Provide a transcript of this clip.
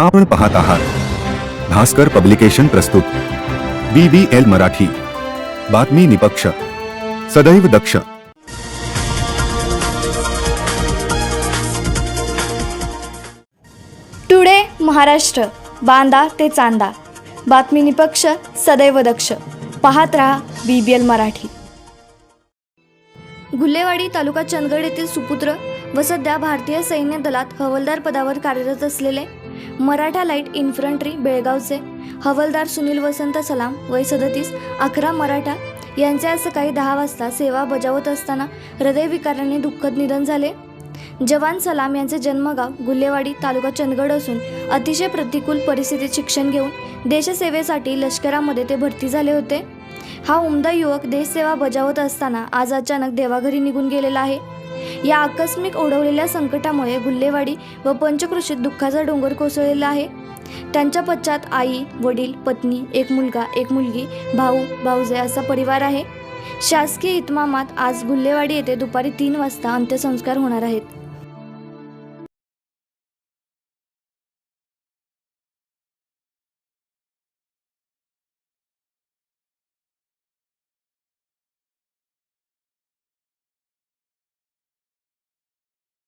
आपण पाहत आहात. भास्कर पब्लिकेशन प्रस्तुत. B B L Marathi. बातमी निपक्ष. सदैव दक्ष. टुडे महाराष्ट्र बांदा ते चांदा. बातमी निपक्ष सदैव दक्ष. पाहत रहा B B L Marathi. Gulhewadi taluka Chandgad येथील सुपुत्र व सध्या भारतीय सैन्य दलात हवालदार पदावर कार्यरत असलेले मराठा लाइट इन्फंट्री बेळगावचे. हवलदार सुनील वसंत सलाम वय सदतीस अकरा मराठा. यांचे आज सकाळी दहा वाजता सेवा बजावत असताना हृदयविकाराने दुःखद निधन झाले. जवान सलाम यांचे जन्मगाव गुल्हेवाडी तालुका चंदगड असून अतिशय प्रतिकूल परिस्थितीत शिक्षण घेऊन देशसेवेसाठी लष्करामध्ये ते भरती झाले होते. हा उमदा युवक देशसेवा बजावत असताना आज अचानक देवाघरी निघून गेलेला आहे. या आकस्मिक ओढवलेल्या संकटामुळे गुल्हेवाडी व पंचकृषीत दुःखाचा डोंगर कोसळलेला आहे. त्यांच्या पश्चात आई वडील पत्नी एक मुलगा एक मुलगी भाऊ भाऊजे असा परिवार आहे. शासकीय इतमामात आज गुल्हेवाडी येथे दुपारी तीन वाजता अंत्यसंस्कार होणार आहेत.